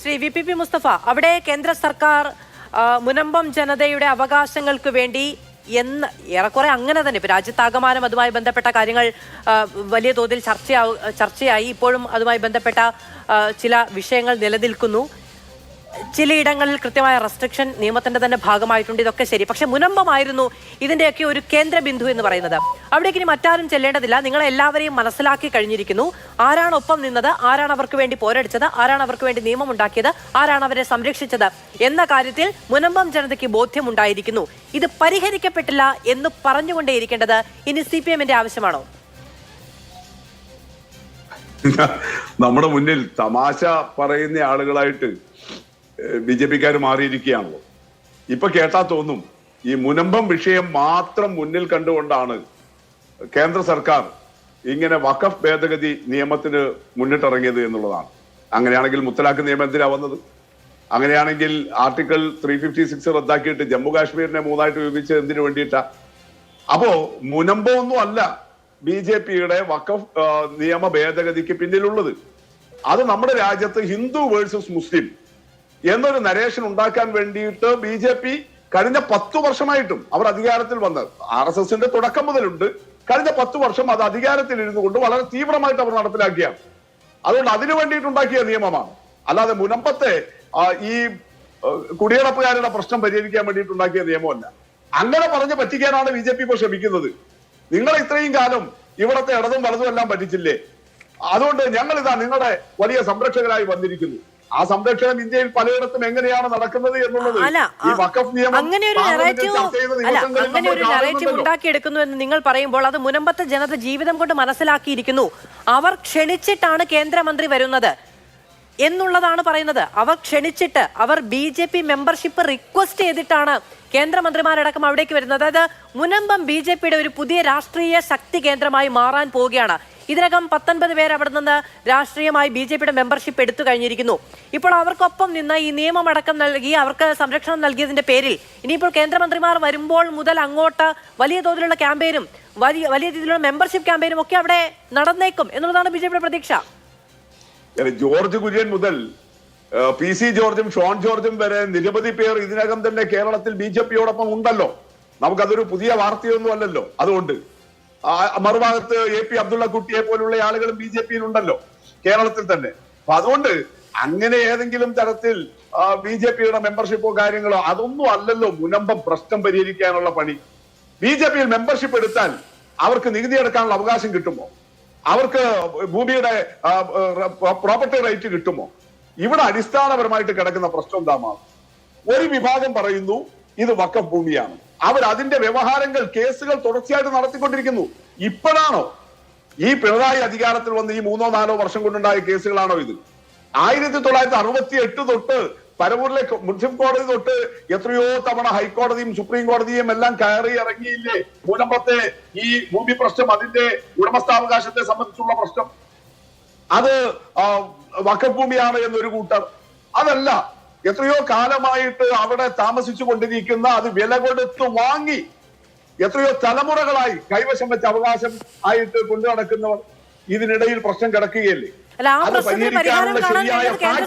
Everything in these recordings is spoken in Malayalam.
Shri V P P Mustafa അവിടെ കേന്ദ്ര സർക്കാർ മുനമ്പം ജനതയുടെ അവകാശങ്ങൾക്ക് വേണ്ടി എന്ന് ഏറെക്കുറെ അങ്ങനെ തന്നെ ഇപ്പൊ രാജ്യത്താകമാനം അതുമായി ബന്ധപ്പെട്ട കാര്യങ്ങൾ വലിയ തോതിൽ ചർച്ചയാ ചർച്ചയായി. ഇപ്പോഴും അതുമായി ബന്ധപ്പെട്ട ചില വിഷയങ്ങൾ നിലനിൽക്കുന്നു. ചിലയിടങ്ങളിൽ കൃത്യമായ റെസ്ട്രിക്ഷൻ നിയമത്തിന്റെ തന്നെ ഭാഗമായിട്ടുണ്ട്. ഇതൊക്കെ ശരി. പക്ഷെ മുനമ്പമായിരുന്നു ഇതിന്റെയൊക്കെ ഒരു കേന്ദ്ര ബിന്ദു എന്ന് പറയുന്നത്. അവിടേക്ക് ഇനി മറ്റാരും ചെല്ലേണ്ടതില്ല. നിങ്ങളെ എല്ലാവരെയും മനസ്സിലാക്കി കഴിഞ്ഞിരിക്കുന്നു. ആരാണ് ഒപ്പം നിന്നത്? ആരാണ് അവർക്ക് വേണ്ടി പോരടിച്ചത്? ആരാണ് അവർക്ക് വേണ്ടി നിയമം ഉണ്ടാക്കിയത്? ആരാണ് അവരെ സംരക്ഷിച്ചത്? എന്ന കാര്യത്തിൽ മുനമ്പം ജനതയ്ക്ക് ബോധ്യമുണ്ടായിരിക്കുന്നു. ഇത് പരിഹരിക്കപ്പെട്ടില്ല എന്ന് പറഞ്ഞുകൊണ്ടേയിരിക്കേണ്ടത് ഇനി സി പി എമ്മിന്റെ ആവശ്യമാണോ? നമ്മുടെ മുന്നിൽ തമാശ പറയുന്ന ആളുകളായിട്ട് ബി ജെ പിക്കാർ മാറിയിരിക്കുകയാണല്ലോ. ഇപ്പൊ കേട്ടാ തോന്നും ഈ മുനമ്പം വിഷയം മാത്രം മുന്നിൽ കണ്ടുകൊണ്ടാണ് കേന്ദ്ര സർക്കാർ ഇങ്ങനെ വഖഫ് ഭേദഗതി നിയമത്തിന് മുന്നിട്ടിറങ്ങിയത് എന്നുള്ളതാണ്. അങ്ങനെയാണെങ്കിൽ മുത്തലാഖ് നിയമം എന്തിനാ വന്നത്? അങ്ങനെയാണെങ്കിൽ ആർട്ടിക്കിൾ ത്രീ ഫിഫ്റ്റി സിക്സ് റദ്ദാക്കിയിട്ട് ജമ്മു കാശ്മീരിനെ മൂന്നായിട്ട് വിഭജിച്ച് എന്തിനു വേണ്ടിയിട്ടാ? അപ്പോ മുനമ്പൊന്നും അല്ല ബി ജെ പിയുടെ വഖഫ് നിയമ ഭേദഗതിക്ക് പിന്നിലുള്ളത്. അത് നമ്മുടെ രാജ്യത്ത് ഹിന്ദു വേഴ്സസ് മുസ്ലിം എന്നൊരു നരേഷൻ ഉണ്ടാക്കാൻ വേണ്ടിയിട്ട് ബി ജെ പി കഴിഞ്ഞ പത്തു വർഷമായിട്ടും അവർ അധികാരത്തിൽ വന്ന്. ആർ എസ് എസിന്റെ തുടക്കം മുതലുണ്ട്. കഴിഞ്ഞ പത്ത് വർഷം അത് അധികാരത്തിൽ ഇരുന്നു കൊണ്ട് വളരെ തീവ്രമായിട്ട് അവർ നടപ്പിലാക്കിയാണ്. അതുകൊണ്ട് അതിനു വേണ്ടിയിട്ടുണ്ടാക്കിയ നിയമമാണ്. അല്ലാതെ മുനമ്പത്തെ ഈ കുടിയടപ്പുകാരുടെ പ്രശ്നം പരിഹരിക്കാൻ വേണ്ടിയിട്ടുണ്ടാക്കിയ നിയമമല്ല. അങ്ങനെ പറഞ്ഞ് പറ്റിക്കാനാണ് ബി ജെ പി ശ്രമിക്കുന്നത്. നിങ്ങൾ ഇത്രയും കാലം ഇവിടത്തെ ഇടതും വലതും എല്ലാം പറ്റിച്ചില്ലേ? അതുകൊണ്ട് ഞങ്ങൾ ഇതാ നിങ്ങളുടെ വലിയ സംരക്ഷകരായി വന്നിരിക്കുന്നു. ആ സംരക്ഷണം ഇന്ത്യയിൽ പലയിടത്തും എങ്ങനെയാണ് നടക്കുന്നത് എന്നുള്ളത് ഈ വഖഫ് നിയമം അങ്ങനെ ഒരു അങ്ങനെ ഒരു നറേറ്റീവ്. ഉണ്ടാക്കിയെടുക്കുന്നു എന്ന് നിങ്ങൾ പറയുമ്പോൾ അത് മുനമ്പത്തെ ജനത ജീവിതം കൊണ്ട് മനസ്സിലാക്കിയിരിക്കുന്നു. അവർ ക്ഷണിച്ചിട്ടാണ് കേന്ദ്രമന്ത്രി വരുന്നത് എന്നുള്ളതാണ് പറയുന്നത്. അവർ ക്ഷണിച്ചിട്ട് അവർ B J P membership request ചെയ്തിട്ടാണ് കേന്ദ്രമന്ത്രിമാരടക്കം അവിടേക്ക് വരുന്നത്. അതായത് മുനമ്പം ബി ജെ പിയുടെ ഒരു പുതിയ രാഷ്ട്രീയ ശക്തി കേന്ദ്രമായി മാറാൻ പോവുകയാണ്. ഇതിനകം പത്തൊൻപത് പേർ അവിടെ നിന്ന് രാഷ്ട്രീയമായി ബി ജെ പിയുടെ മെമ്പർഷിപ്പ് എടുത്തു കഴിഞ്ഞിരിക്കുന്നു. ഇപ്പോൾ അവർക്കൊപ്പം നിന്ന് ഈ നിയമം അടക്കം നൽകി അവർക്ക് സംരക്ഷണം നൽകിയതിന്റെ പേരിൽ ഇനിയിപ്പോൾ കേന്ദ്രമന്ത്രിമാർ വരുമ്പോൾ മുതൽ അങ്ങോട്ട് വലിയ തോതിലുള്ള ക്യാമ്പയിനും വലിയ വലിയ രീതിയിലുള്ള മെമ്പർഷിപ്പ് ക്യാമ്പയിനും ഒക്കെ അവിടെ നടന്നേക്കും എന്നുള്ളതാണ് ബി ജെ പിയുടെ പ്രതീക്ഷ. ജോർജ് കുര്യൻ മുതൽ പി സി ജോർജും ഷോൺ ജോർജും വരെ നിരവധി പേർ ഇതിനകം തന്നെ കേരളത്തിൽ ബി ജെ പിയോടൊപ്പം ഉണ്ടല്ലോ. നമുക്കതൊരു പുതിയ വാർത്തയൊന്നും അല്ലല്ലോ അതുകൊണ്ട് മറുഭാഗത്ത് എ പി അബ്ദുള്ള കുട്ടിയെ പോലുള്ള ആളുകളും ബി ജെ പിയിൽ ഉണ്ടല്ലോ കേരളത്തിൽ തന്നെ. അപ്പൊ അതുകൊണ്ട് അങ്ങനെ ഏതെങ്കിലും തരത്തിൽ ബി ജെ പിയുടെ മെമ്പർഷിപ്പോ കാര്യങ്ങളോ അതൊന്നും അല്ലല്ലോ മുനമ്പം പ്രശ്നം പരിഹരിക്കാനുള്ള പണി. ബി ജെ പിയിൽ മെമ്പർഷിപ്പ് എടുത്താൽ അവർക്ക് നികുതി എടുക്കാനുള്ള അവകാശം കിട്ടുമോ? അവർക്ക് ഭൂമിയുടെ പ്രോപ്പർട്ടി റൈറ്റ് കിട്ടുമോ? ഇവിടെ അടിസ്ഥാനപരമായിട്ട് കിടക്കുന്ന പ്രശ്നം എന്താമാണ് ഒരു വിഭാഗം പറയുന്നു ഇത് വക്കം ഭൂമിയാണ്. അവർ അതിന്റെ വ്യവഹാരങ്ങൾ കേസുകൾ തുടർച്ചയായിട്ട് നടത്തിക്കൊണ്ടിരിക്കുന്നു. ഇപ്പോഴാണോ ഈ പിണറായി അധികാരത്തിൽ വന്ന് ഈ മൂന്നോ നാലോ വർഷം കൊണ്ടുണ്ടായ കേസുകളാണോ ഇത്? ആയിരത്തി തൊള്ളായിരത്തി അറുപത്തി എട്ട് തൊട്ട് പരവൂരിലെ മുൻസിഫ് കോടതി തൊട്ട് എത്രയോ തവണ ഹൈക്കോടതിയും സുപ്രീം കോടതിയും എല്ലാം കയറി ഇറങ്ങിയില്ലേ? ഭൂകമ്പത്തെ ഈ ഭൂമി പ്രശ്നം അതിന്റെ ഉടമസ്ഥാവകാശത്തെ സംബന്ധിച്ചുള്ള പ്രശ്നം. അത് വക്കഭൂമിയാണ് എന്നൊരു കൂട്ടർ. അതല്ല എത്രയോ കാലമായിട്ട് അവിടെ താമസിച്ചു കൊണ്ടിരിക്കുന്ന അത് വില കൊടുത്ത് വാങ്ങി എത്രയോ തലമുറകളായി കൈവശം വെച്ച അവകാശം ആയിട്ട് കൊണ്ടു നടക്കുന്നവർ ഇതിനിടയിൽ പ്രശ്നം കിടക്കുകയല്ലേ?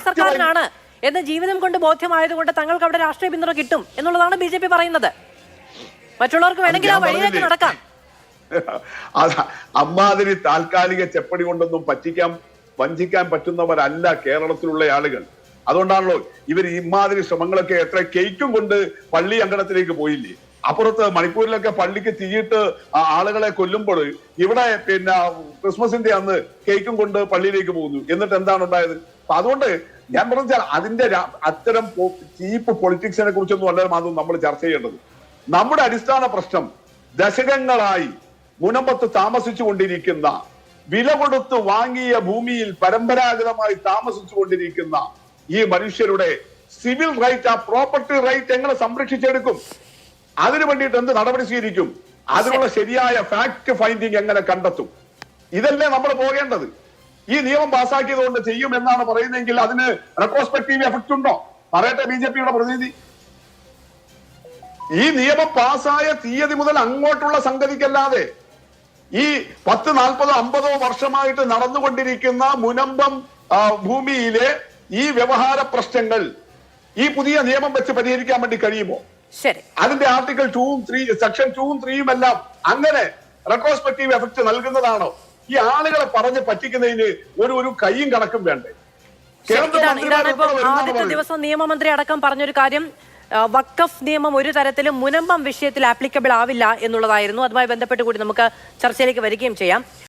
സർക്കാരിനാണ് എന്ന് ജീവിതം കൊണ്ട് ബോധ്യമായതുകൊണ്ട് തങ്ങൾക്ക് അവിടെ രാഷ്ട്രീയ പിന്തുണ കിട്ടും എന്നുള്ളതാണ് ബി ജെ പി പറയുന്നത്. മറ്റുള്ളവർക്ക് വേണമെങ്കിൽ ആ വഴിയിലേക്ക് നടക്കാം. അമ്മാതിരി താൽക്കാലിക ചെപ്പടി കൊണ്ടൊന്നും പറ്റിക്കാൻ വഞ്ചിക്കാൻ പറ്റുന്നവരല്ല കേരളത്തിലുള്ള ആളുകൾ. അതുകൊണ്ടാണല്ലോ ഇവർ ഇമാതിരി ശ്രമങ്ങളൊക്കെ എത്ര കേക്കും കൊണ്ട് പള്ളി അങ്കണത്തിലേക്ക് പോയില്ലേ? അപ്പുറത്ത് മണിപ്പൂരിലൊക്കെ പള്ളിക്ക് തീയിട്ട് ആളുകളെ കൊല്ലുമ്പോൾ ഇവിടെ പിന്നെ ക്രിസ്മസിന്റെ അന്ന് കേക്കും കൊണ്ട് പള്ളിയിലേക്ക് പോകുന്നു. എന്നിട്ട് എന്താണ് ഉണ്ടായത്? അപ്പൊ അതുകൊണ്ട് ഞാൻ പറഞ്ഞാൽ അതിന്റെ അത്തരം ചീപ്പ് പൊളിറ്റിക്സിനെ കുറിച്ചൊന്നും അല്ല മാത്രം നമ്മൾ ചർച്ച ചെയ്യേണ്ടത്. നമ്മുടെ അടിസ്ഥാന പ്രശ്നം ദശകങ്ങളായി മുനമ്പത്ത് താമസിച്ചു കൊണ്ടിരിക്കുന്ന വില കൊടുത്ത് വാങ്ങിയ ഭൂമിയിൽ പരമ്പരാഗതമായി താമസിച്ചു കൊണ്ടിരിക്കുന്ന ഈ മനുഷ്യരുടെ സിവിൽ റൈറ്റ് ആ പ്രോപ്പർട്ടി റൈറ്റ് എങ്ങനെ സംരക്ഷിച്ചെടുക്കും? അതിനു വേണ്ടിയിട്ട് എന്ത് നടപടി സ്വീകരിക്കും? അതിനുള്ള ശരിയായ ഫാക്ട് ഫൈൻഡിങ് എങ്ങനെ കണ്ടെത്തും? ഇതല്ലേ നമ്മൾ പോകേണ്ടത്. ഈ നിയമം പാസ്സാക്കിയത് കൊണ്ട് ചെയ്യും എന്നാണ് പറയുന്നതെങ്കിൽ അതിന് റെട്രോസ്പെക്റ്റീവ് എഫക്ട് ഉണ്ടോ? പറയട്ടെ ബി ജെ പിയുടെ പ്രതിനിധി. ഈ നിയമം പാസ്സായ തീയതി മുതൽ അങ്ങോട്ടുള്ള സംഗതിക്കല്ലാതെ ഈ പത്ത് നാൽപ്പതോ അമ്പതോ വർഷമായിട്ട് നടന്നുകൊണ്ടിരിക്കുന്ന മുനമ്പം ഭൂമിയിലെ ഈ വ്യവഹാര പ്രശ്നങ്ങൾ ഈ പുതിയ നിയമം വെച്ച് പരിഹരിക്കാൻ വേണ്ടി കഴിയുമോ? ശരി. അതിന്റെ ആർട്ടിക്കിൾ ടൂവും ത്രീ സെക്ഷൻ ടൂവും ത്രീയും എല്ലാം അങ്ങനെ റെട്രോസ്പെക്റ്റീവ് എഫക്ട് നൽകുന്നതാണോ? ഈ ആളുകളെ പറഞ്ഞ് പറ്റിക്കുന്നതിന് ഒരു ഒരു കൈയും കണക്കും വേണ്ടേ? ആദ്യത്തെ. ദിവസം നിയമമന്ത്രി അടക്കം പറഞ്ഞൊരു കാര്യം വക്കഫ് നിയമം ഒരു തരത്തിലും മുനമ്പം വിഷയത്തിൽ ആപ്ലിക്കബിൾ ആവില്ല എന്നുള്ളതായിരുന്നു. അതുമായി ബന്ധപ്പെട്ട് കൂടി നമുക്ക് ചർച്ചയിലേക്ക് വരികയും ചെയ്യാം.